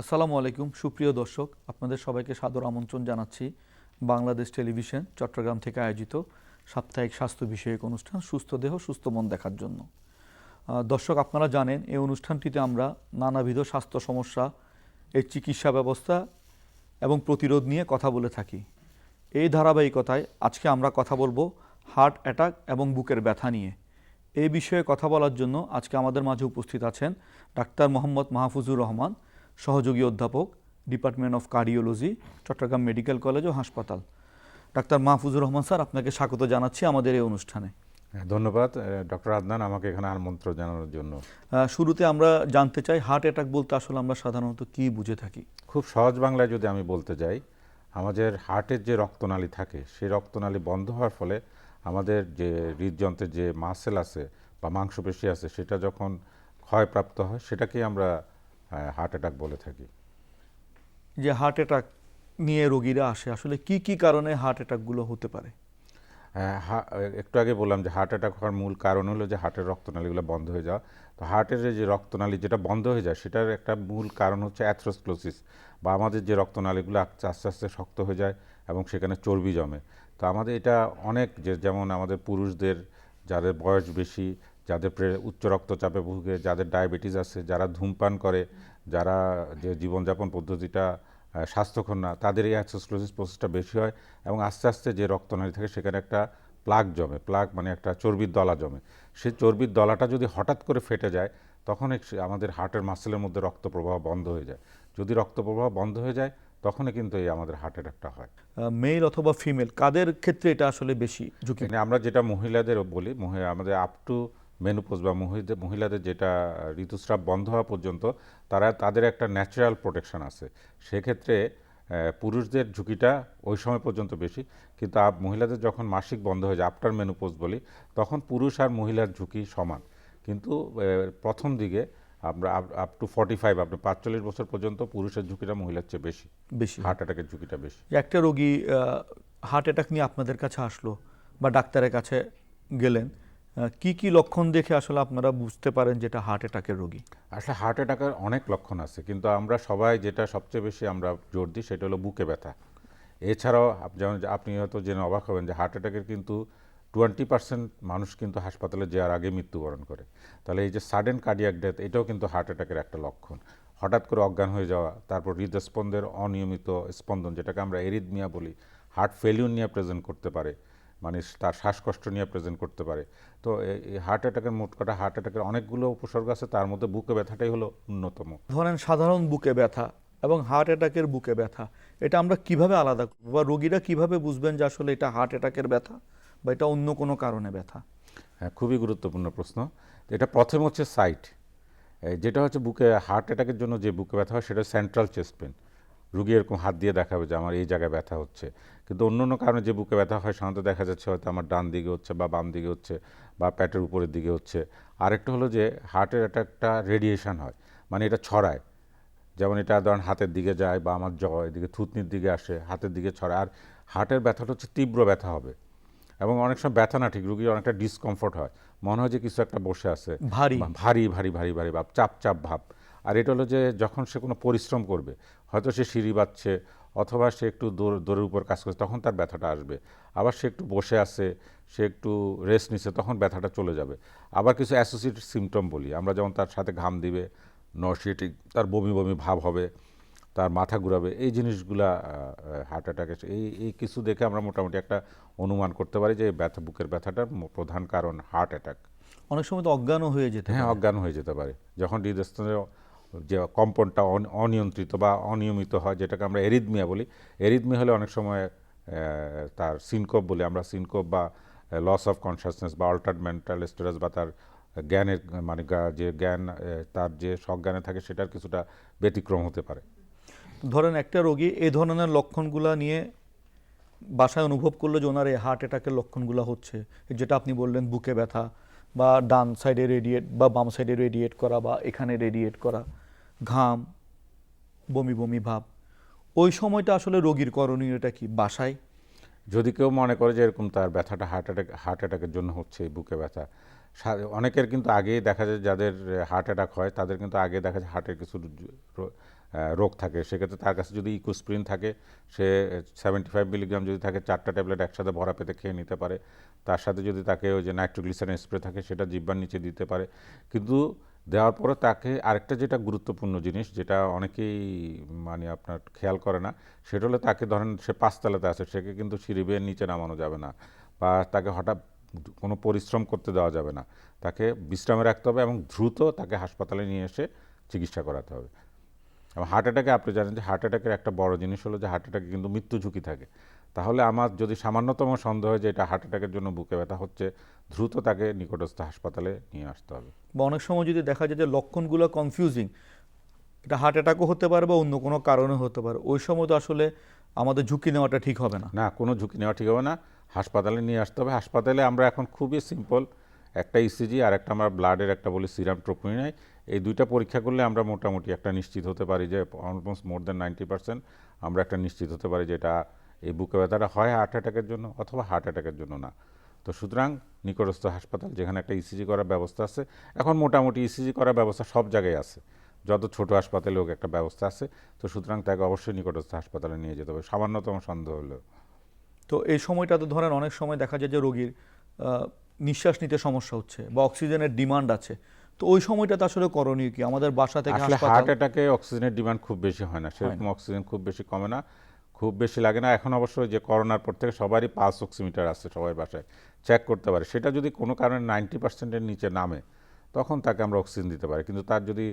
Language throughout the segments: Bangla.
আসসালামু আলাইকুম, সুপ্রিয় দর্শক, আপনাদের সবাইকে সাদর আমন্ত্রণ জানাচ্ছি বাংলাদেশ টেলিভিশন, চট্টগ্রাম থেকে আয়োজিত সাপ্তাহিক স্বাস্থ্য বিষয়ক অনুষ্ঠান সুস্থ দেহ, সুস্থ মন দেখার জন্য। দর্শক, আপনারা জানেন, এই অনুষ্ঠানটিতে আমরা নানাবিধ স্বাস্থ্য সমস্যা, এর চিকিৎসা ব্যবস্থা এবং প্রতিরোধ নিয়ে কথা বলে থাকি। এই ধারাবাহিকতায় আজকে আমরা কথা বলব হার্ট অ্যাটাক এবং বুকের ব্যথা নিয়ে। এই বিষয়ে কথা বলার জন্য আজকে আমাদের মাঝে উপস্থিত আছেন ডাক্তার মোহাম্মদ মাহফুজুর রহমান সহযোগী অধ্যাপক department of cardiology Chattogram medical college ও হাসপাতাল। ডাক্তার মাহফুজুর রহমান স্যার আপনাকে স্বাগত জানাচ্ছি আমাদের এই অনুষ্ঠানে। হ্যাঁ, ধন্যবাদ। ডক্টর আদনান আমাকে এখানে আমন্ত্রণ জানানোর জন্য। শুরুতে আমরা জানতে চাই হার্ট অ্যাটাক বলতে আসলে আমরা সাধারণত কি বুঝে থাকি? খুব সহজ বাংলায় যদি আমি বলতে যাই আমাদের হার্টের যে রক্তনালী থাকে সেই রক্তনালী বন্ধ হওয়ার ফলে আমাদের যে হৃদযন্ত্রের যে মাসেল আছে বা মাংসপেশি আছে সেটা যখন ক্ষয়প্রাপ্ত হয় সেটাকেই আমরা হার্ট অ্যাটাক বলে থাকি। যে হার্ট অ্যাটাক নিয়ে রোগীরা আসে আসলে কি কি কারণে হার্ট অ্যাটাকগুলো হতে পারে? হ্যাঁ, একটু আগে বললাম যে হার্ট অ্যাটাক হওয়ার মূল কারণ হলো যে হার্টের রক্তনালীগুলো বন্ধ হয়ে যাওয়া। তো হার্টের যে রক্তনালী যেটা বন্ধ হয়ে যায় সেটার একটা মূল কারণ হচ্ছে অ্যাথ্রোস্ক্লোসিস বা আমাদের যে রক্তনালীগুলো আস্তে আস্তে শক্ত হয়ে যায় এবং সেখানে চর্বি জমে। তো আমাদের এটা অনেক যে যেমন আমাদের পুরুষদের যাদের বয়স বেশি যাদের উচ্চ রক্তচাপে ভুগে যাদের ডায়াবেটিস আছে যারা ধূমপান করে যারা যে জীবনযাপন পদ্ধতিটা স্বাস্থ্যকর না তাদের এই অ্যাথ্রোস্ক্লোসিস প্রসেসটা বেশি হয় এবং আস্তে আস্তে যে রক্তনালী থাকে সেখানে একটা প্লাগ জমে প্লাগ মানে একটা চর্বির দলা জমে। সেই চর্বির দলাটা যদি হঠাৎ করে ফেটে যায় তখন এক- আমাদের হার্টের মাসেলের মধ্যে রক্ত প্রবাহ বন্ধ হয়ে যায়। যদি রক্ত প্রবাহ বন্ধ হয়ে যায় তখনই কিন্তু এই আমাদের হার্ট অ্যাটাকটা হয়। মেল অথবা ফিমেল কাদের ক্ষেত্রে এটা আসলে বেশি ঝুঁকি? মানে আমরা যেটা মহিলাদের বলি মহি- আমাদের আপ টু মেনুপোজ বা মহিলাদের মহিলাদের যেটা ঋতুস্রাব বন্ধ হওয়া পর্যন্ত তারা তাদের একটা ন্যাচারাল প্রোটেকশন আছে। সেক্ষেত্রে পুরুষদের ঝুঁকিটা ওই সময় পর্যন্ত বেশি। কিন্তু আপ- মহিলাদের যখন মাসিক বন্ধ হয়ে যায় আফটার মেনুপোজ বলি তখন পুরুষ আর মহিলার ঝুঁকি সমান। কিন্তু প্রথম দিকে আমরা আপ টু ফর্টি ফাইভ আপনি পাঁচচল্লিশ বছর পর্যন্ত পুরুষের ঝুঁকিটা মহিলার চেয়ে বেশি। বেশি। হার্ট অ্যাটাকের ঝুঁকিটা বেশি। একটা রোগী হার্ট অ্যাটাক নিয়ে আপনাদের কাছে আসলো বা ডাক্তারের কাছে গেলেন কি কি লক্ষণ দেখে আসলে আপনারা বুঝতে পারেন যেটা হার্ট অ্যাটাকের রোগী? আসলে হার্ট অ্যাটাকের অনেক লক্ষণ আছে, কিন্তু আমরা সবাই যেটা সবচেয়ে বেশি আমরা জোর দিই সেটা হলো বুকে ব্যথা। এছাড়াও যেমন আপনি হয়তো জেনে অবাক হবেন যে হার্ট অ্যাটাকের কিন্তু টোয়েন্টি পার্সেন্ট মানুষ কিন্তু হাসপাতালে যাওয়ার আগে মৃত্যুবরণ করে। তাহলে এই যে সাডেন কার্ডিয়াক ডেথ এটাও কিন্তু হার্ট অ্যাটাকের একটা লক্ষণ। হঠাৎ করে অজ্ঞান হয়ে যাওয়া, তারপর হৃদস্পন্দের অনিয়মিত স্পন্দন, যেটাকে আমরা এরিদমিয়া বলি হার্ট ফেলিউর নিয়ে প্রেজেন্ট করতে পারে। মানে তার শ্বাসকষ্ট নিয়ে প্রেজেন্ট করতে পারে। তো এই- হার্ট অ্যাটাকের মোট কথা হার্ট অ্যাটাকের অনেকগুলো উপসর্গ আছে তার মধ্যে বুকে ব্যথাটাই হলো অন্যতম। ধরেন সাধারণ বুকে ব্যথা এবং হার্ট অ্যাটাকের বুকে ব্যথা এটা আমরা কীভাবে আলাদা করব বা রোগীরা কীভাবে বুঝবেন যে আসলে এটা হার্ট অ্যাটাকের ব্যথা বা এটা অন্য কোনো কারণে ব্যথা? হ্যাঁ খুবই গুরুত্বপূর্ণ প্রশ্ন। এটা প্রথম হচ্ছে সাইট যেটা হচ্ছে বুকে হার্ট অ্যাটাকের জন্য যে বুকে ব্যথা হয় সেটা সেন্ট্রাল চেস্ট পেন রুগী এরকম হাত দিয়ে দেখাবে যে আমার এই জায়গায় ব্যথা হচ্ছে। কিন্তু অন্য অন্য কারণে যে বুকে ব্যথা হয় সাধারণত দেখা যাচ্ছে হয়তো আমার ডান দিকে হচ্ছে বা বাম দিকে হচ্ছে বা প্যাটের উপরের দিকে হচ্ছে। আরেকটা হলো যে হার্টের একটা রেডিয়েশন হয় মানে এটা ছড়ায়। যেমন এটা ধরেন হাতের দিকে যায় বা আমার জ এদিকে থুতনির দিকে আসে হাতের দিকে ছড়ায়। আর হার্টের ব্যথাটা হচ্ছে তীব্র ব্যথা হবে। এবং অনেক সময় ব্যথা না ঠিক রুগীর অনেকটা ডিসকমফোর্ট হয়। মনে হয় যে কিছু একটা বসে আছে। ভারী। ভারী ভারী ভারী ভারী ভাব চাপ চাপ ভাব। আর এটা হলো যে যখন সে কোনো পরিশ্রম করবে হয়তো সে সিঁড়ি বাচ্ছে অথবা সে একটু দৌড় দৌড়ের উপর কাজ করছে তখন তার ব্যথাটা আসবে। আবার সে একটু বসে আছে সে একটু রেস্ট নিচ্ছে তখন ব্যথাটা চলে যাবে। আবার কিছু অ্যাসোসিয়েটেড সিমটম বলি। আমরা যেমন তার সাথে ঘাম দিবে নসিয়েটিক তার বমি বমি ভাব হবে তার মাথা ঘুরাবে এই জিনিসগুলা হার্ট অ্যাটাকের এই এই কিছু দেখে আমরা মোটামুটি একটা অনুমান করতে পারি যে ব্যথা বুকের ব্যথাটার প্রধান কারণ হার্ট অ্যাটাক অনেক সময় তো অজ্ঞানও হয়ে যেতে হ্যাঁ অজ্ঞান হয়ে যেতে পারে। যখন হৃদস্থানের যে কম্পনটা অন- অনিয়ন্ত্রিত বা অনিয়মিত হয়, যেটাকে আমরা এরিদমিয়া বলি। এরিদমিয়া হলে অনেক সময় তার সিনকোপ বলি আমরা সিনকোপ বা লস অফ কনসাসনেস বা অল্টার্ড মেন্টাল স্টেটাস বা তার জ্ঞানের মানে যে জ্ঞান তার যে সজ্ঞানে থাকে সেটার কিছুটা ব্যতিক্রম হতে পারে। ধরেন একটা রোগী এই ধরনের লক্ষণগুলা নিয়ে বাসায় অনুভব করল যে ওনার এই হার্ট অ্যাটাকের লক্ষণগুলো হচ্ছে, যেটা আপনি বললেন বুকে ব্যথা বা ডান সাইডে রেডিয়েট বা বাম সাইডে রেডিয়েট করা বা এখানে রেডিয়েট করা, ঘাম, বমি বমি ভাব, ওই সময়টা আসলে রোগীর করণীয়টা কি? বাসায়? যদি কেউ মনে করে যে এরকম তার ব্যথাটা হার্ট অ্যাটাক হার্ট অ্যাটাকের জন্য হচ্ছে বুকে ব্যথা অনেকের কিন্তু আগেই দেখা যায় যাদের হার্ট অ্যাটাক হয়, তাদের কিন্তু আগে দেখা যায় হার্টের কিছু রোগ থাকে, সেক্ষেত্রে তার কাছে যদি ইকোস্প্রিন থাকে, সে সেভেন্টি ফাইভ মিলিগ্রাম যদি থাকে, চারটা ট্যাবলেট একসাথে ভরা পেতে খেয়ে নিতে পারে। তার সাথে যদি তাকে ওই যে নাইট্রোগ্লিসারিন স্প্রে থাকে, সেটা জিব্বার নিচে দিতে পারে। কিন্তু দেওয়ার পরে তাকে আরেকটা যেটা গুরুত্বপূর্ণ জিনিস, যেটা অনেকেই মানে আপনার খেয়াল করে না, সেটা হলো তাকে ধরেন সে পাঁচতলাতে আছে, সেকে কিন্তু সিঁড়ি বেয়ে নিচে নামানো যাবে না বা তাকে হঠাৎ কোনো পরিশ্রম করতে দেওয়া যাবে না। তাকে বিশ্রামে রাখতে হবে এবং দ্রুত তাকে হাসপাতালে নিয়ে এসে চিকিৎসা করাতে হবে। এবং হার্ট অ্যাটাকে আপনি জানেন যে হার্ট অ্যাটাকের একটা বড় জিনিস হলো যে হার্ট অ্যাটাকে কিন্তু মৃত্যু ঝুঁকি থাকে। তাহলে আমার যদি সামান্যতম সন্দেহ হয় যে এটা হার্ট অ্যাটাকের জন্য বুকে ব্যথা হচ্ছে দ্রুত তাকে নিকটস্থ হাসপাতালে নিয়ে আসতে হবে। বা অনেক সময় যদি দেখা যায় যে লক্ষণগুলো কনফিউজিং এটা হার্ট অ্যাটাকও হতে পারে বা অন্য কোনো কারণে হতে পারে ওই সময় তো আসলে আমাদের ঝুঁকি নেওয়াটা ঠিক হবে না। না কোনো ঝুঁকি নেওয়া ঠিক হবে না। হাসপাতালে নিয়ে আসতে হবে। হাসপাতালে আমরা এখন খুবই সিম্পল একটা ইসিজি আর একটা আমরা ব্লাডের একটা বলি সিরাম ট্রোপোনিনাই এই দুইটা পরীক্ষা করলে আমরা মোটামুটি একটা নিশ্চিত হতে পারি যে almost more than ninety percent আমরা একটা নিশ্চিত হতে পারি যে এটা এই বুকে ব্যথাটা হয় হার্ট অ্যাটাকের জন্য অথবা হার্ট অ্যাটাকের জন্য না। তো সুতরাং নিকটস্থ হাসপাতাল যেখানে একটা ইসিজি করার ব্যবস্থা আছে, এখন মোটামুটি ইসিজি করার ব্যবস্থা সব জায়গায় আছে। যত ছোট হাসপাতালে হোক একটা ব্যবস্থা আছে, তো সুতরাং তাকে অবশ্যই নিকটস্থ হাসপাতালে নিয়ে যেতে হবে। সামান্যতম সন্দেহ হলেও তো এই সময়টাতে ধরেন অনেক সময় দেখা যায় যে রোগীর নিঃশ্বাস নিতে সমস্যা হচ্ছে বা অক্সিজেনের ডিমান্ড আছে। তো ওই সময়টাতে আসলে করণীয় কি? আমাদের বাসা থেকে আসলে হার্ট অ্যাটাকে অক্সিজেনের ডিমান্ড খুব বেশি হয় না। সেরকম অক্সিজেন খুব বেশি কমে না খুব বেশি লাগে না। এখন অবশ্যই যে করোনার পর থেকে সবারই পাঁচ অক্সিমিটার আছে সবার বাসায়। চেক করতে পারে। সেটা যদি কোনো কারণে নাইনটি পার্সেন্টের নিচে নামে তখন তাকে আমরা অক্সিজেন দিতে পারি। কিন্তু তার যদি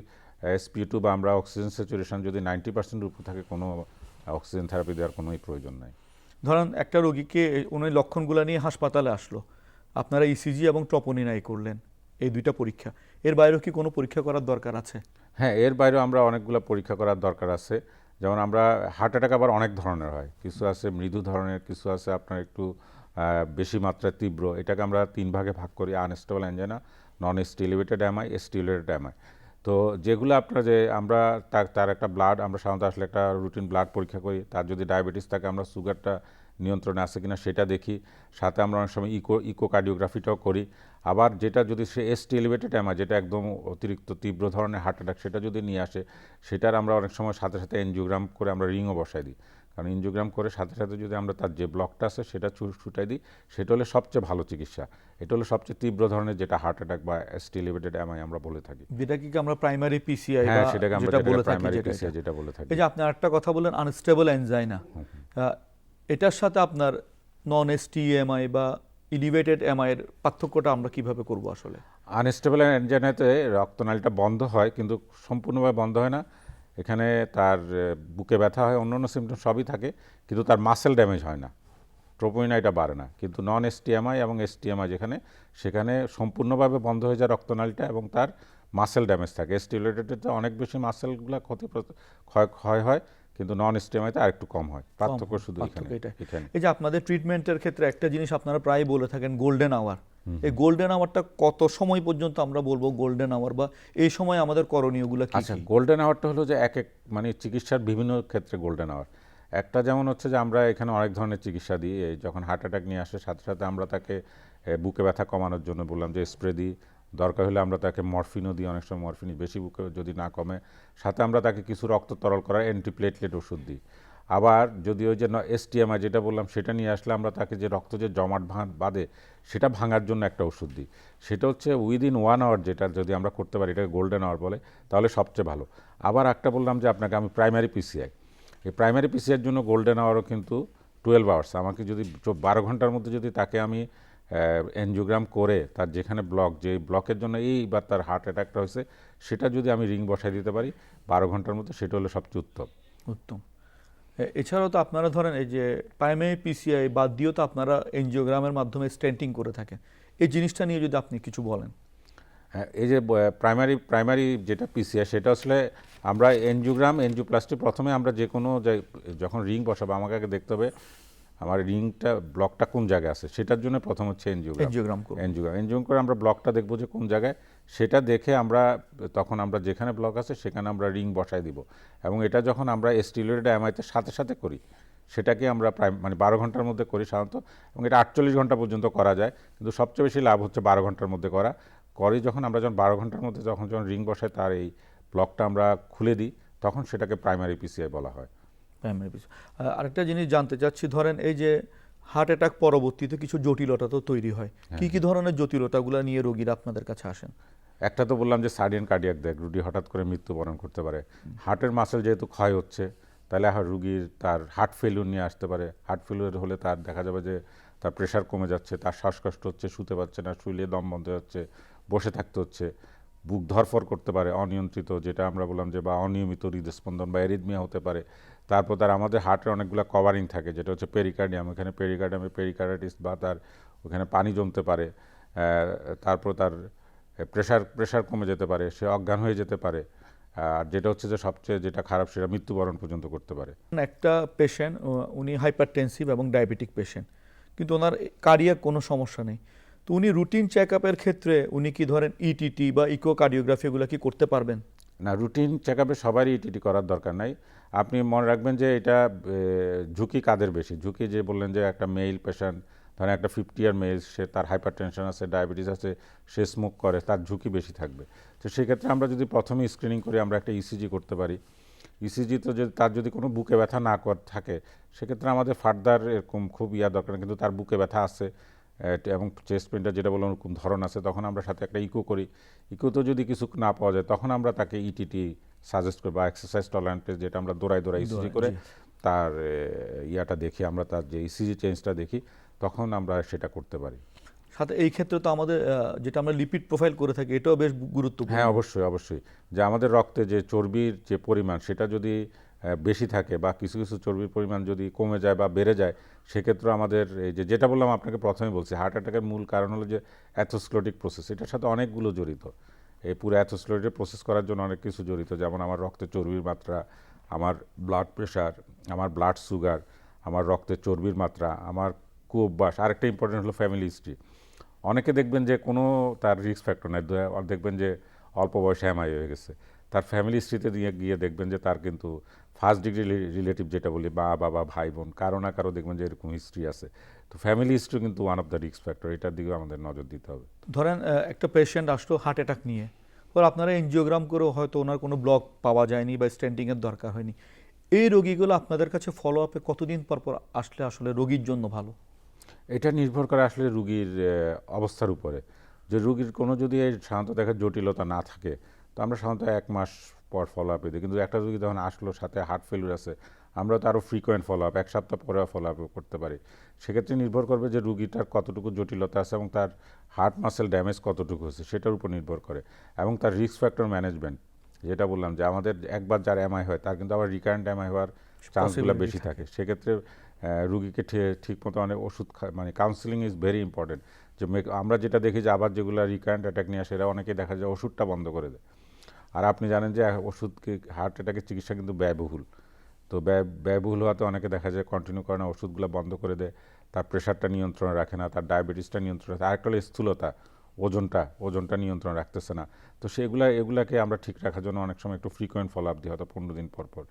এসপি টু বা আমরা অক্সিজেন স্যাচুরেশন যদি নাইনটি পার্সেন্টের উপর থাকে কোনো অক্সিজেন থেরাপি দেওয়ার কোনোই প্রয়োজন নাই। ধরেন একটা রোগীকে উনি লক্ষণগুলো নিয়ে হাসপাতালে আসলো। আপনারা ইসিজি এবং ট্রপোনিনাই করলেন এই দুইটা পরীক্ষা। এর বাইরেও কি কোনো পরীক্ষা করার দরকার আছে? হ্যাঁ এর বাইরেও আমরা অনেকগুলো পরীক্ষা করার দরকার আছে। যেমন আমরা হার্ট অ্যাটাক আবার অনেক ধরনের হয়। কিছু আছে মৃদু ধরনের, কিছু আছে আপনার একটু বেশি মাত্রায় তীব্র। এটাকে আমরা তিন ভাগে ভাগ করি আনস্টেবল অ্যাঞ্জাইনা নন স্টিলিভেটেড অ্যামাই স্টিলেটেড অ্যামাই তো যেগুলো আপনার যে আমরা তার তার একটা ব্লাড আমরা সাধারণত আসলে একটা রুটিন ব্লাড পরীক্ষা করি। তার যদি ডায়াবেটিস থাকে, আমরা সুগারটা নিয়ন্ত্রণে আছে কিনা সেটা দেখি। সাথে আমরা অনেক সময় ইকো ইকোকার্ডিওগ্রাফিটাও করি। আবার যেটা যদি সে এসটি এলিভেটেড অ্যামা যেটা একদম অতিরিক্ত তীব্র ধরনের হার্ট অ্যাটাক সেটা যদি নিয়ে আসে সেটার আমরা অনেক সময় সাথে সাথে এনজিওগ্রাম করে আমরা রিংও বসাই দিই। কারণ এনজিওগ্রাম করে সাথে সাথে যদি আমরা তার যে ব্লকটা আছে সেটা ছুটাই দিই সেটা হলে সবচেয়ে ভালো চিকিৎসা। এটা হলো সবচেয়ে তীব্র ধরনের যেটা হার্ট অ্যাটাক বা এসটি এলিভেটেড অ্যামাই আমরা বলে থাকি। যেটা কি আমরা প্রাইমারি পিসিআই হ্যাঁ সেটাকে আমরা যেটা বলে থাকি প্রাইমারি যেটা যেটা বলে থাকি। এই যে আপনি আরেকটা কথা বললেন আনস্টেবল অ্যানজাইনা এটার সাথে আপনার নন এসটিএমআই বা ইলিভেটেড এমআই এর পার্থক্যটা আমরা কীভাবে করব আসলে? আনস্টেবল অ্যাঞ্জাইনাতে রক্তনালীটা বন্ধ হয়, কিন্তু সম্পূর্ণভাবে বন্ধ হয় না। এখানে তার বুকে ব্যথা হয় অন্য অন্য সিমটম সবই থাকে, কিন্তু তার মাসেল ড্যামেজ হয় না। ট্রোপোইনাইটা বাড়ে না, কিন্তু নন এসটিএমআই এবং এসটিএমআই যেখানে, সেখানে সম্পূর্ণভাবে বন্ধ হয়ে যায় রক্তনালীটা এবং তার মাসেল ড্যামেজ থাকে। স্টিলেটেডে অনেক বেশি মাসেলগুলো ক্ষতি ক্ষয় ক্ষয় হয়। কিন্তু নন এসটিএমআইতে আরেকটু কম হয়। পার্থক্য শুধু এখানে এই যে আপনাদের ট্রিটমেন্টের ক্ষেত্রে একটা জিনিস আপনারা প্রায় বলে থাকেন গোল্ডেন আওয়ার এই গোল্ডেন আওয়ারটা কত সময় পর্যন্ত আমরা বলব গোল্ডেন আওয়ার বা এই সময় আমাদের করণীয়গুলো কি আচ্ছা গোল্ডেন আওয়ারটা হলো যে এক এক মানে চিকিৎসার বিভিন্ন ক্ষেত্রে গোল্ডেন আওয়ার একটা যেমন হচ্ছে যে আমরা এখানে অনেক ধরনের চিকিৎসা দিই যখন হার্ট অ্যাটাক নিয়ে আসে সাথে সাথে আমরা তাকে বুকে ব্যথা কমানোর জন্য বললাম যে স্প্রে দিই। দরকার হলে আমরা তাকে মরফিনও দিই, অনেক সময় মরফিন বেশি যদি না কমে। সাথে আমরা তাকে কিছু রক্ত তরল করার অ্যান্টিপ্লেটলেট ওষুধ দিই। আবার যদি ওই যে এসটিএমআই যেটা বললাম, সেটা নিয়ে আসলে আমরা তাকে যে রক্ত যে জমাট ভাঙ বাঁধে সেটা ভাঙার জন্য একটা ওষুধ দিই। সেটা হচ্ছে উইদিন ওয়ান আওয়ার যেটা যদি আমরা করতে পারি, এটাকে গোল্ডেন আওয়ার বলে, তাহলে সবচেয়ে ভালো। আবার একটা বললাম যে আপনাকে আমি প্রাইমারি পিসিআই এই প্রাইমারি পিসিআইয়ের জন্য গোল্ডেন আওয়ারও কিন্তু টুয়েলভ আওয়ার্স আমাকে যদি বারো ঘণ্টার মধ্যে যদি তাকে আমি এনজিওগ্রাম করে তার যেখানে ব্লক যে ব্লকের জন্য এইবার তার হার্ট অ্যাটাকটা হয়েছে সেটা যদি আমি রিং বসাই দিতে পারি বারো ঘণ্টার মধ্যে সেটা হলো সবচেয়ে উত্তম। উত্তম। এছাড়াও তো আপনারা ধরেন এই যে প্রাইমারি পিসিআই বাদ দিয়েও তো আপনারা এনজিওগ্রামের মাধ্যমে স্টেন্টিং করে থাকেন। এই জিনিসটা নিয়ে যদি আপনি কিছু বলেন। হ্যাঁ এই যে প্রাইমারি প্রাইমারি যেটা পিসিআই সেটা আসলে আমরা এনজিওগ্রাম এনজিওপ্লাস্টি প্রথমে আমরা যে কোনো যখন রিং বসাবো আমাকে আগে দেখতে হবে আমার রিংটা ব্লকটা কোন জায়গায় আছে? সেটার জন্য প্রথম হচ্ছে এনজিওগ্রাম। Angiogram angiogram. এনজিওগ্রাম করে আমরা ব্লকটা দেখব যে কোন জায়গায়। সেটা দেখে আমরা তখন আমরা যেখানে ব্লক আছে সেখানে আমরা রিং বসাই দিব। এবং এটা যখন আমরা স্টিলেটেড এমআইতে সাথে সাথে করি সেটাকে আমরা প্রায় মানে বারো ঘণ্টার মধ্যে করি সাধারণত এবং এটা আটচল্লিশ ঘণ্টা পর্যন্ত করা যায়। কিন্তু সবচেয়ে বেশি লাভ হচ্ছে বারো ঘণ্টার মধ্যে করা। করে যখন আমরা যখন বারো ঘণ্টার মধ্যে যখন যখন রিং বসাই তার এই ব্লকটা আমরা খুলে দিই তখন সেটাকে প্রাইমারি পিসিআই বলা হয়। প্রাইমারি পিস আরেকটা জিনিস জানতে চাচ্ছি ধরেন এই যে হার্ট অ্যাটাক পরবর্তীতে কিছু জটিলতা তো তৈরি হয়। কি কি ধরনের জটিলতাগুলো নিয়ে রোগীরা আপনাদের কাছে আসেন? একটা তো বললাম যে সার্ডিয়ান কার্ডিয়াক দেখ রুগী হঠাৎ করে মৃত্যুবরণ করতে পারে। হার্টের মাসেল যেহেতু ক্ষয় হচ্ছে তাহলে আর রুগীর তার হার্ট ফেলিউর নিয়ে আসতে পারে। হার্ট ফেলিউর হলে তার দেখা যাবে যে তার প্রেশার কমে যাচ্ছে তার শ্বাসকষ্ট হচ্ছে শুতে পারছে না শুইলে দম বন্ধ হয়ে যাচ্ছে বসে থাকতে হচ্ছে। বুক ধরফর করতে পারে অনিয়ন্ত্রিত যেটা আমরা বললাম যে বা অনিয়মিত হৃদস্পন্দন বা এরিদমিয়া হতে পারে। তারপর তার আমাদের হার্টের অনেকগুলো কভারিং থাকে যেটা হচ্ছে পেরিকার্ডিয়াম ওখানে পেরিকার্ডিয়ামে পেরিকার্ডাইটিস বা তার ওখানে পানি জমতে পারে তারপর তার প্রেশার প্রেশার কমে যেতে পারে সে অজ্ঞান হয়ে যেতে পারে আর যেটা হচ্ছে যে সবচেয়ে যেটা খারাপ সেটা মৃত্যুবরণ পর্যন্ত করতে পারে। একটা পেশেন্ট উনি হাইপারটেনসিভ এবং ডায়াবেটিক পেশেন্ট কিন্তু ওনার কার্ডিয়াক কোনো সমস্যা নেই। তো উনি রুটিন চেক আপের ক্ষেত্রে উনি কি ধরেন ইটিটি বা ইকো কার্ডিওগ্রাফি এগুলো কি করতে পারবেন? না রুটিন চেক আপে সবারই ইটিটি করার দরকার নাই। আপনি মনে রাখবেন যে এটা ঝুঁকি কাদের বেশি? ঝুঁকি যে বললেন যে একটা মেইল পেশেন্ট ধরেন একটা ফিফটি ইয়ার মেল সে তার হাইপার টেনশন আছে ডায়াবেটিস আছে, সে স্মোক করে, তার ঝুঁকি বেশি থাকবে। তো সেক্ষেত্রে আমরা যদি প্রথমে স্ক্রিনিং করে, আমরা একটা ইসিজি করতে পারি। ইসিজি তো যদি, তার যদি কোনো বুকে ব্যথা না কর, থাকে, সেক্ষেত্রে আমাদের ফার্দার এরকম খুব ইয়া দরকার কিন্তু তার বুকে ব্যথা আছে এবং চেস্ট পেনটা যেটা বললাম, ওরকম ধরন আছে, তখন আমরা সাথে একটা ইকো করি। ইকোতে যদি কিছু না পাওয়া যায়, তখন আমরা তাকে ইটিটি সাজেস্ট করি বা এক্সারসাইজ টলারেন্টে যেটা আমরা দৌড়াই দৌড়াই ইসিজি করে তার ইয়াটা দেখি আমরা তার যে ইসিজি চেঞ্জটা দেখি তখন আমরা সেটা করতে পারি। সাথে এই ক্ষেত্রে তো আমাদের যেটা আমরা লিপিড প্রোফাইল করে থাকি এটাও বেশ গুরুত্বপূর্ণ। হ্যাঁ অবশ্যই অবশ্যই। যে আমাদের রক্তে যে চর্বির যে পরিমাণ সেটা যদি বেশি থাকে বা কিছু কিছু চর্বির পরিমাণ যদি কমে যায় বা বেড়ে যায় সেক্ষেত্রে আমাদের এই যে যেটা বললাম আপনাকে প্রথমে বলছি হার্ট অ্যাটাকের মূল কারণ হলো যে অ্যাথোস্ক্লোটিক প্রসেস এটার সাথে অনেকগুলো জড়িত। এই পুরো অ্যাথোস্ক্লোটিক প্রসেস করার জন্য অনেক কিছু জড়িত, যেমন আমার রক্তে চর্বির মাত্রা, আমার ব্লাড প্রেশার আমার ব্লাড সুগার আমার রক্তে চর্বির মাত্রা, আমার কুঅভ্যাস আরেকটা ইম্পর্টেন্ট হলো ফ্যামিলি হিস্ট্রি অনেকে দেখবেন যে কোনো তার রিস্ক ফ্যাক্টর নাই দেখবেন যে অল্প বয়সে এমআই হয়ে গেছে। তার ফ্যামিলি হিস্ট্রিতে দিয়ে গিয়ে দেখবেন যে তার কিন্তু ফার্স্ট ডিগ্রি রিলেটিভ যেটা বলি বা বাবা ভাই বোন, কারও না কারও দেখবেন যে এরকম হিস্ট্রি আছে। তো ফ্যামিলি হিস্ট্রি কিন্তু one of the risk factor এটার দিকেও আমাদের নজর দিতে হবে। ধরেন একটা পেশেন্ট আসলো হার্ট অ্যাটাক নিয়ে। ওর আপনারা এনজিওগ্রাম করেও হয়তো ওনার কোনো ব্লক পাওয়া যায়নি বা স্ট্যান্ডিংয়ের দরকার হয়নি। এই রোগীগুলো আপনাদের কাছে ফলো আপে কতদিন পর পর আসলে আসলে রোগীর জন্য ভালো? এটা নির্ভর করে আসলে রুগীর অবস্থার উপরে। যে রুগীর কোনো যদি সাধারণত দেখার জটিলতা না থাকে তো আমরা সাধারণত এক মাস পর ফলো আপ দিই কিন্তু একটা রুগী যখন আসলো সাথে হার্ট ফেলিউর আছে আমরা তো আরও ফ্রিকোয়েন্ট ফলো আপ এক সপ্তাহ পরে ফলো আপ করতে পারি। সেক্ষেত্রে নির্ভর করবে যে রুগীটার কতটুকু জটিলতা আছে এবং তার হার্ট মাসেল ড্যামেজ কতটুকু হচ্ছে সেটার উপর নির্ভর করে এবং তার রিস্ক ফ্যাক্টর ম্যানেজমেন্ট যেটা বললাম যে আমাদের একবার যার এমআই হয় তার কিন্তু আবার রিকারেন্ট এমআই হওয়ার চান্সগুলো বেশি থাকে। সেক্ষেত্রে রুগীকে ঠি- ঠিকমতো অনেক ওষুধ খা- মানে কাউন্সিলিং ইজ ভেরি ইম্পর্টেন্ট যে আমরা যেটা দেখি যে আবার যেগুলো রিকারেন্ট অ্যাটাক নিয়ে আসে এরা অনেকেই দেখা যায় ওষুধটা বন্ধ করে দেয়। আর আপনি জানেন যে ওষুধকে হার্ট অ্যাটাকের চিকিৎসা কিন্তু ব্যয়বহুল। তো ব্যয়, ব্যয়বহুল হওয়াতে অনেকে দেখা যায় কন্টিনিউ করে না, ওষুধগুলো বন্ধ করে দেয়, তার প্রেশারটা নিয়ন্ত্রণে রাখে না, তার ডায়াবেটিসটা নিয়ন্ত্রণে রাখে আরেকটা হলো স্থূলতা, ওজনটা ওজনটা নিয়ন্ত্রণ রাখতেছে না। তো সেগুলা, এগুলাকে আমরা ঠিক রাখার জন্য অনেক সময় একটু ফ্রিকোয়েন্ট ফলো আপ দিই, হয়তো পনেরো দিন পর পর।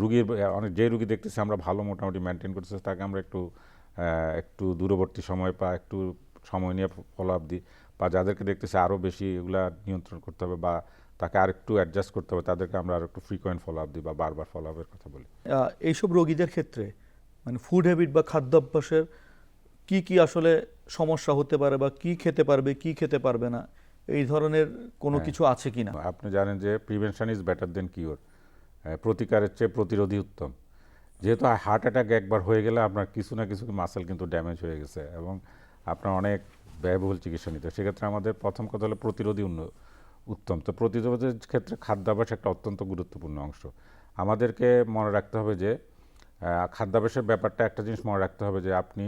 রুগীর, অনেক, যে রুগী দেখতেছি আমরা ভালো মোটামুটি মেনটেন করতেছি, তাকে আমরা একটু একটু দূরবর্তী সময় বা একটু সময় নিয়ে ফলো আপ দিই। বা যাদেরকে দেখতেছি আরও বেশি এগুলা নিয়ন্ত্রণ করতে হবে বা তাকে আর একটু অ্যাডজাস্ট করতে হবে তাদেরকে আমরা আর একটু ফ্রিকোয়েন্ট ফলো আপ দিই বা বারবার ফলো আপের কথা বলি। এইসব রোগীদের ক্ষেত্রে মানে ফুড হ্যাবিট বা খাদ্যাভ্যাসের কি কি আসলে সমস্যা হতে পারে বা কি খেতে পারবে কি খেতে পারবে না এই ধরনের কোনো হ্যাঁ। কিছু আছে কিনা? আপনি জানেন যে prevention is better than cure প্রতিকারের চেয়ে প্রতিরোধী উত্তম। যেহেতু হার্ট অ্যাটাক একবার হয়ে গেলে আপনার কিছু না কিছু মাসেল কিন্তু ড্যামেজ হয়ে গেছে এবং আপনার অনেক ব্যয়বহুল চিকিৎসা নিতে সেক্ষেত্রে আমাদের প্রথম কথা হলো প্রতিরোধী উন্ন- উত্তম। তো প্রতিরোধের ক্ষেত্রে খাদ্যাভ্যাস একটা অত্যন্ত গুরুত্বপূর্ণ অংশ। আমাদেরকে মনে রাখতে হবে যে খাদ্যাভ্যাসের ব্যাপারটা একটা জিনিস মনে রাখতে হবে যে, আপনি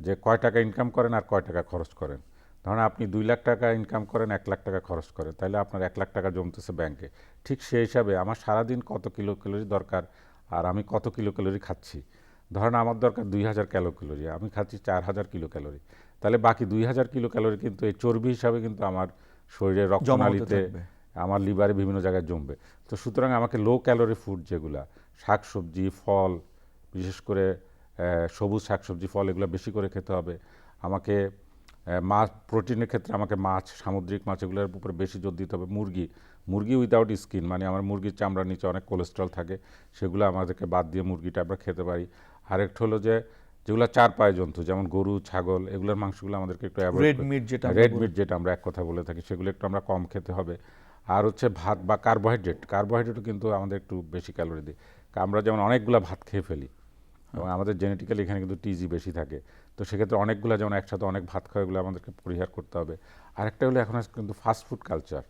যে কয় টাকা ইনকাম করেন আর কয় টাকা খরচ করেন। ধরেন আপনি দুই লাখ টাকা ইনকাম করেন, এক লাখ টাকা খরচ করেন, তাহলে আপনার এক লাখ টাকা জমতেছে ব্যাংকে ঠিক সেই হিসাবে আমার সারাদিন কত কিলো ক্যালোরি দরকার আর আমি কত কিলো ক্যালোরি খাচ্ছি? ধরেন আমার দরকার দুই হাজার ক্যালো ক্যালোরি আমি খাচ্ছি চার হাজার কিলো ক্যালোরি তাহলে বাকি দুই হাজার কিলো ক্যালোরি কিন্তু এই চর্বি হিসাবে কিন্তু আমার শরীরে রক্তনালীতে আমার লিভারে বিভিন্ন জায়গায় জমবে। তো সুতরাং আমাকে লো ক্যালোরি ফুড যেগুলা শাকসবজি ফল বিশেষ করে সবুজ শাকসবজি ফল এগুলো বেশি করে খেতে হবে। আমাকে মাছ প্রোটিনের ক্ষেত্রে আমাকে মাছ সামুদ্রিক মাছ এগুলোর উপরে বেশি জোর দিতে হবে। মুরগি মুরগি উইদাউট স্কিন মানে আমার মুরগির চামড়ার নিচে অনেক কোলেস্ট্রল থাকে সেগুলো আমাদেরকে বাদ দিয়ে মুরগিটা আমরা খেতে পারি। আরেকটা হলো যে যেগুলো চার পায়ে জন্তু যেমন গরু ছাগল এগুলোর মাংসগুলো আমাদেরকে একটু রেড মিট যেটা আমরা রেড মিট যেটা আমরা এক কথা বলে থাকি সেগুলো একটু আমরা কম খেতে হবে। আর হচ্ছে ভাত বা কার্বোহাইড্রেট কার্বোহাইড্রেটও কিন্তু আমাদের একটু বেশি ক্যালোরি দিই আমরা যেমন অনেকগুলো ভাত খেয়ে ফেলি এবং আমাদের জেনেটিক্যালি এখানে কিন্তু টিজি বেশি থাকে। তো সেক্ষেত্রে অনেকগুলো যেমন একসাথে অনেক ভাত খাওয়া এগুলো আমাদেরকে পরিহার করতে হবে। আরেকটা হলো এখন কিন্তু ফাস্ট ফুড কালচার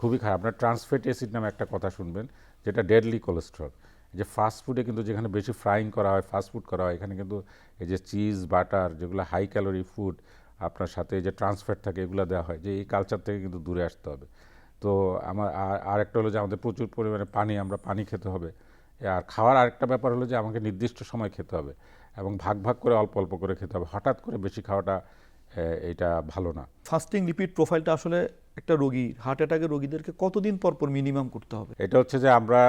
খুবই খারাপ। আপনার ট্রান্সফেট অ্যাসিড নামে একটা কথা শুনবেন যেটা ডেডলি কোলেস্ট্রল যে ফাস্ট ফুডে কিন্তু যেখানে বেশি ফ্রাইং করা হয় ফাস্ট ফুড করা হয়, এখানে কিন্তু এই যে চিজ বাটার যেগুলো হাই ক্যালোরি ফুড আপনার সাথে যে ট্রান্সফ্যাট থাকে এগুলো দেওয়া হয়, যে এই কালচার থেকে কিন্তু দূরে আসতে হবে। তো আমার আর, আরেকটা হলো যে আমাদের প্রচুর পরিমাণে পানি, আমরা পানি খেতে হবে। আর খাওয়ার আরেকটা ব্যাপার হলো যে আমাকে নির্দিষ্ট সময় খেতে হবে এবং ভাগ ভাগ করে অল্প অল্প করে খেতে হবে। হঠাৎ করে বেশি খাওয়াটা এটা ভালো না। ফাস্টিং লিপিড প্রোফাইলটা আসলে একটা রোগী হার্ট অ্যাটাকের রোগীদেরকে কতদিন পর পর মিনিমাম করতে হবে? এটা হচ্ছে যে আমরা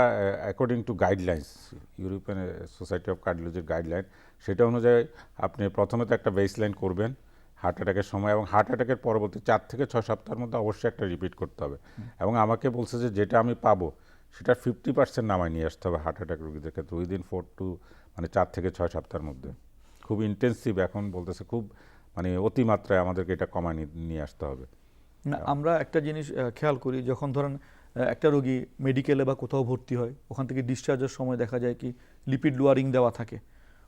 according to guidelines European Society of কার্ডিওলজির guideline সেটা অনুযায়ী আপনি প্রথমে তো একটা বেসলাইন করবেন হার্ট অ্যাটাকের সময় এবং হার্ট অ্যাটাকের পরবর্তী চার থেকে ছয় সপ্তাহের মধ্যে অবশ্যই একটা রিপিট করতে হবে। এবং আমাকে বলছে যে যেটা আমি পাবো সেটা ফিফটি পার্সেন্ট নামায় নিয়ে আসতে হবে হার্ট অ্যাটাক রোগীদের ক্ষেত্রে উইদিন ফোর টু মানে চার থেকে ছয় সপ্তাহের মধ্যে। খুব ইন্টেন্সিভ এখন বলতেছে খুব মানে অতিমাত্রায় আমাদেরকে এটা কমায় নিয়ে- আসতে হবে। না আমরা একটা জিনিস খেয়াল করি যখন ধরেন একটা রোগী মেডিকেলে বা কোথাও ভর্তি হয় ওখান থেকে ডিসচার্জের সময় দেখা যায় কি লিপিড লোয়ারিং দেওয়া থাকে।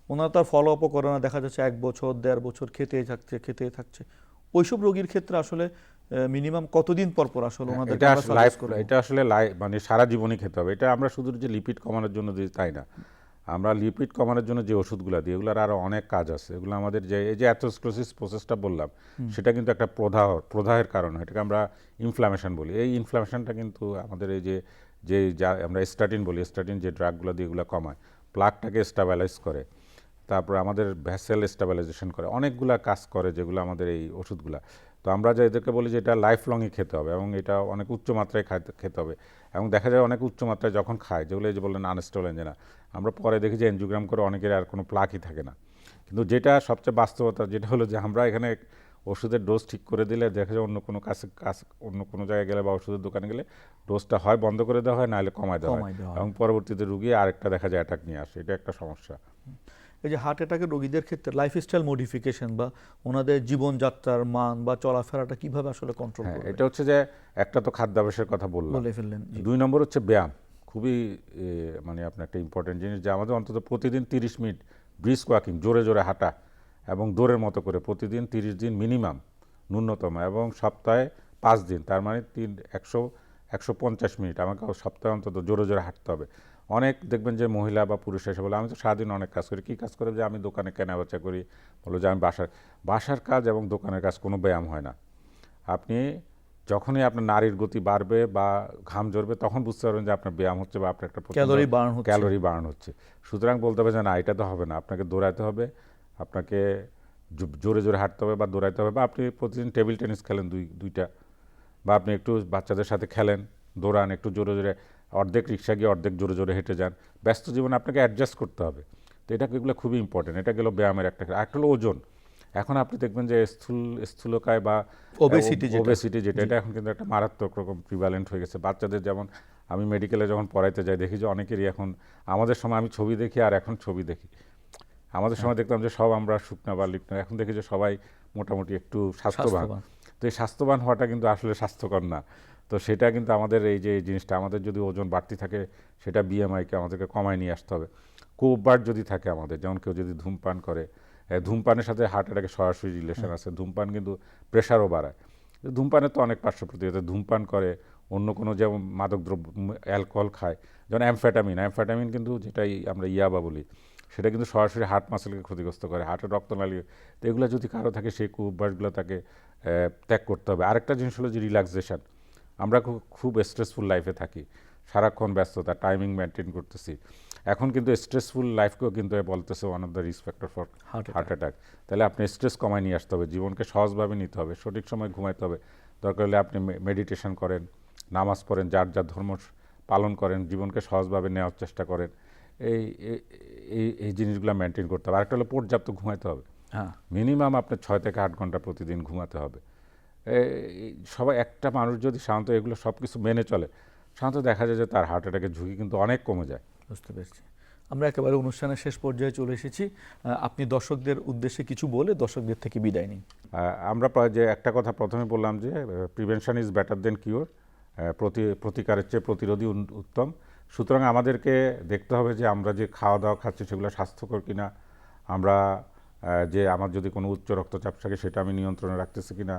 ওনারা তার ফলো আপও করে না দেখা যাচ্ছে এক বছর দেড় বছর খেতে থাকছে খেতে থাকছে। ওইসব রোগীর ক্ষেত্রে আসলে মিনিমাম কতদিন পর পর আসলে ওনাদের এটা আসলে লাইফ এটা আসলে লাই- মানে সারা জীবনই খেতে হবে। এটা আমরা শুধু যে লিপিড কমানোর জন্য দিই তাই না। আমরা লিপিড কমানোর জন্য যে ওষুধগুলো দিই এগুলোর আরও অনেক কাজ আছে। এগুলো আমাদের যে এই যে অ্যাথোস্ক্লোসিস প্রসেসটা বললাম সেটা কিন্তু একটা প্রদাহ প্রদাহের কারণ হয়। এটাকে আমরা ইনফ্লামেশন বলি। এই ইনফ্লামেশনটা কিন্তু আমাদের এই যে যে যা আমরা স্টাটিন বলি স্টাটিন যে ড্রাগগুলো দিয়ে এগুলো কমায় প্লাকটাকে স্টাবিলাইজ করে তারপর আমাদের ভ্যাসেল স্টেবিলাইজেশন করে অনেকগুলা কাজ করে যেগুলো আমাদের এই ওষুধগুলা। তো আমরা যে এদেরকে বলি যে এটা লাইফ লংই খেতে হবে এবং এটা অনেক উচ্চ মাত্রায় খেতে হবে এবং দেখা যায় অনেক উচ্চ মাত্রায় যখন খায় যেগুলো এই যে বললেন আনস্টল এঞ্জেনা আমরা পরে দেখি যে এনজিওগ্রাম করে অনেকের আর কোনো প্লাকই থাকে না। কিন্তু যেটা সবচেয়ে বাস্তবতা যেটা হলো যে আমরা এখানে ওষুধের ডোজ ঠিক করে দিলে দেখা যায় অন্য কোনো কাছে কাজ অন্য কোনো জায়গায় গেলে বা ওষুধের দোকানে গেলে ডোজটা হয় বন্ধ করে দেওয়া হয় নাহলে কমায় দেওয়া হয়। এবং পরবর্তীতে রুগী আরেকটা দেখা যায় অ্যাটাক নিয়ে আসে এটা একটা সমস্যা। এই যে হার্ট অ্যাটাকের রোগীদের ক্ষেত্রে লাইফস্টাইল মডিফিকেশন বা ওনাদের জীবনযাত্রার মান বা চলাফেরাটা কীভাবে আসলে কন্ট্রোল হ্যাঁ করবে? এটা হচ্ছে যে একটা তো খাদ্যাভ্যাসের কথা বললাম। বলে ফেললেন দুই নম্বর হচ্ছে ব্যায়াম। খুবই মানে আপনার একটা ইম্পর্টেন্ট জিনিস যে আমাদের অন্তত প্রতিদিন তিরিশ মিনিট ব্রিস্ক ওয়াকিং জোরে জোরে হাঁটা এবং দৌড়ের মতো করে প্রতিদিন তিরিশ দিন মিনিমাম ন্যূনতম এবং সপ্তাহে পাঁচ দিন। তার মানে তিন একশো একশো পঞ্চাশ মিনিট। আমাকে সপ্তাহে অন্তত জোরে জোরে হাঁটতে হবে। অনেক দেখবেন যে মহিলা বা পুরুষ এসে বলে আমি তো সারাদিন অনেক কাজ করি। কী কাজ করে? যে আমি দোকানে কেনা বেচা করি। বলো যে আমি বাসার বাসার কাজ এবং দোকানের কাজ কোনো ব্যায়াম হয় না। আপনি যখনই আপনার নারীর গতি বাড়বে বা ঘাম ঝরবে তখন বুঝতে পারবেন যে আপনার ব্যায়াম হচ্ছে বা আপনার একটা ক্যালোরি বার্ন হচ্ছে। ক্যালোরি বার্ন হচ্ছে। সুতরাং বলতে হবে যে না এটা তো হবে না। আপনাকে দৌড়াতে হবে। আপনাকে জোরে জোরে হাঁটতে হবে বা দৌড়াইতে হবে। বা আপনি প্রতিদিন টেবিল টেনিস খেলেন দুই দুইটা। বা আপনি একটু বাচ্চাদের সাথে খেলেন দৌড়ান একটু জোরে জোরে অর্ধেক রিক্সা গিয়ে অর্ধেক জোরে জোরে হেঁটে যান। ব্যস্ত জীবনে আপনাকে অ্যাডজাস্ট করতে হবে। তো এটা এগুলো খুবই ইম্পর্টেন্ট এটা গেল ব্যায়ামের একটা একটা হলো ওজন। এখন আপনি দেখবেন যে স্থূল স্থূলকায় বা যেটা। ওবেসিটি যেটা এটা এখন কিন্তু একটা মারাত্মক রকম প্রিভ্যালেন্ট হয়ে গেছে। বাচ্চাদের যেমন আমি মেডিকেলে যখন পড়াইতে যাই দেখি যে অনেকেরই এখন আমাদের সময় আমি ছবি দেখি আর এখন ছবি দেখি। আমাদের সময় দেখতাম যে সব আমরা শুকনা বা লিপ্ত এখন দেখি যে সবাই মোটামুটি একটু স্বাস্থ্যবান। তো এই স্বাস্থ্যবান হওয়াটা কিন্তু আসলে স্বাস্থ্যকর না। তো সেটা কিন্তু আমাদের এই যে জিনিসটা, আমাদের যদি ওজন বাড়তি থাকে, সেটা বিএমআইকে আমাদেরকে কমায় নিয়ে আসতে হবে। কোববার যদি থাকে আমাদের, যেমন কেউ যদি ধূমপান করে ধূমপানের সাথে হার্ট অ্যাটাকের সরাসরি রিলেশন আছে, ধূমপান কিন্তু প্রেশারও বাড়ায়। ধূমপানের তো অনেক পার্শ্ব প্রতিক্রিয়া ধূমপান করে অন্য কোনো যেমন মাদক দ্রব্য অ্যালকোহল খায়, যেমন অ্যামফেটামিন অ্যামফেটামিন কিন্তু যেটাই আমরা ইয়াবা বলি, সেটা কিন্তু সরাসরি হার্ট মাসেলকে ক্ষতিগ্রস্ত করে হার্টের রক্তনালী তো এগুলো যদি কারও থাকে সেই কুঅভ্যাসগুলো তাকে ত্যাগ করতে হবে। আরেকটা জিনিস হলো যে রিল্যাক্সেশন আমরা খুব খুব স্ট্রেসফুল লাইফে থাকি। সারাক্ষণ ব্যস্ততা টাইমিং মেনটেন করতেছি। এখন কিন্তু স্ট্রেসফুল লাইফকেও কিন্তু বলতেছে one of the risk factor for heart attack তাহলে আপনি স্ট্রেস কমায় নিয়ে আসতে হবে জীবনকে সহজভাবে নিতে হবে সঠিক সময় ঘুমাইতে হবে। দরকার হলে আপনি মেডিটেশন করেন নামাজ পড়েন যার যার ধর্ম পালন করেন জীবনকে সহজভাবে নেওয়ার চেষ্টা করেন। এই এই- এই জিনিসগুলো মেনটেন করতে হবে। আরেকটা হলো পর্যাপ্ত ঘুমাইতে হবে। হ্যাঁ। মিনিমাম আপনার ছয় থেকে আট ঘণ্টা প্রতিদিন ঘুমাতে হবে। সবাই একটা মানুষ যদি সাধারণত এগুলো সব কিছু মেনে চলে সাধারণত দেখা যায় যে তার হার্ট অ্যাটাকের ঝুঁকি কিন্তু অনেক কমে যায়। বুঝতে পেরেছি। আমরা একেবারে অনুষ্ঠানের শেষ পর্যায়ে চলে এসেছি। আপনি দর্শকদের উদ্দেশ্যে কিছু বলে দর্শকদের থেকে বিদায় নিন। আমরা প্রায় যে একটা কথা প্রথমে বললাম যে prevention is better than cure প্রতি প্রতিকারের চেয়ে প্রতিরোধী উত্তম। সুতরাং আমাদেরকে দেখতে হবে যে আমরা যে খাওয়া দাওয়া খাচ্ছি সেগুলো স্বাস্থ্যকর কিনা আমরা যে আমার যদি কোনো উচ্চ রক্তচাপ থাকে সেটা আমি নিয়ন্ত্রণে রাখতেছি কিনা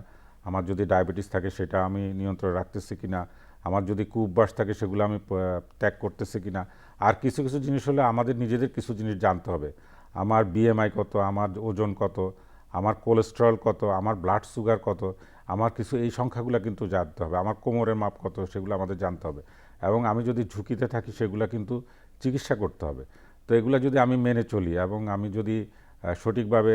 আমার যদি ডায়াবেটিস থাকে সেটা আমি নিয়ন্ত্রণে রাখতেছি কিনা, আমার যদি কুঅভ্যাস থাকে সেগুলো আমি ত্যাগ করতেছি কিনা, আর কিছু কিছু জিনিস হলে আমাদের নিজেদের কিছু জিনিস জানতে হবে। আমার বিএমআই কত, আমার ওজন কত, আমার কোলেস্টেরল কত, আমার ব্লাড সুগার কত, আমার কিছু, এই সংখ্যাগুলো কিন্তু জানতে হবে। আমার কোমরের মাপ কত, সেগুলো আমাদের জানতে হবে। এবং আমি যদি ঝুঁকিতে থাকি সেগুলো কিন্তু চিকিৎসা করতে হবে। তো এগুলো যদি আমি মেনে চলি এবং আমি যদি সঠিকভাবে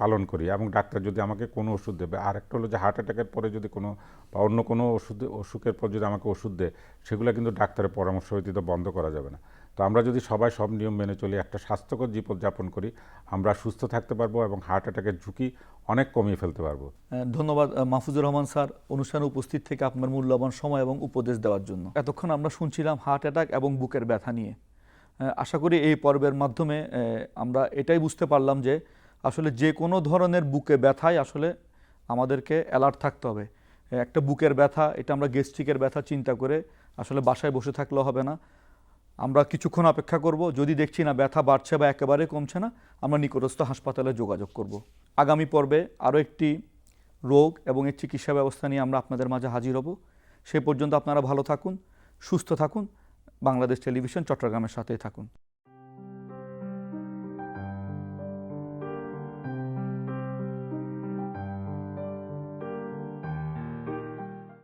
পালন করি এবং ডাক্তার যদি আমাকে কোনো ওষুধ দেবে আর একটা হলো যে হার্ট অ্যাটাকের পরে যদি কোনো বা অন্য কোনো ওষুধ, অসুখের পর যদি আমাকে ওষুধ দেয়, সেগুলো কিন্তু ডাক্তারের পরামর্শ ব্যতীত বন্ধ করা যাবে না। তো আমরা যদি সবাই সব নিয়ম মেনে চলি, একটা স্বাস্থ্যকর জীবনযাপন করি, আমরা সুস্থ থাকতে পারব এবং হার্ট অ্যাটাকের ঝুঁকি অনেক কমিয়ে ফেলতে পারব। ধন্যবাদ মাহফুজুর রহমান স্যার অনুষ্ঠানে উপস্থিত থেকে আপনার মূল্যবান সময় এবং উপদেশ দেওয়ার জন্য। এতক্ষণ আমরা শুনছিলাম হার্ট অ্যাটাক এবং বুকের ব্যথা নিয়ে। আশা করি এই পর্বের মাধ্যমে আমরা এটাই বুঝতে পারলাম যে আসলে যে কোনো ধরনের বুকে ব্যথায় আসলে আমাদেরকে অ্যালার্ট থাকতে হবে। একটা বুকের ব্যথা, এটা আমরা গেস্ট্রিকের ব্যথা চিন্তা করে আসলে বাসায় বসে থাকলেও হবে না। আমরা কিছুক্ষণ অপেক্ষা করব, যদি দেখছি না ব্যথা বাড়ছে বা একেবারে কমছে না, আমরা নিকটস্থ হাসপাতালে যোগাযোগ করব। আগামী পর্বে আরও একটি রোগ এবং এর চিকিৎসা ব্যবস্থা নিয়ে আমরা আপনাদের মাঝে হাজির হব। সে পর্যন্ত আপনারা ভালো থাকুন, সুস্থ থাকুন। বাংলাদেশ টেলিভিশন চট্টগ্রামের সাথে থাকুন।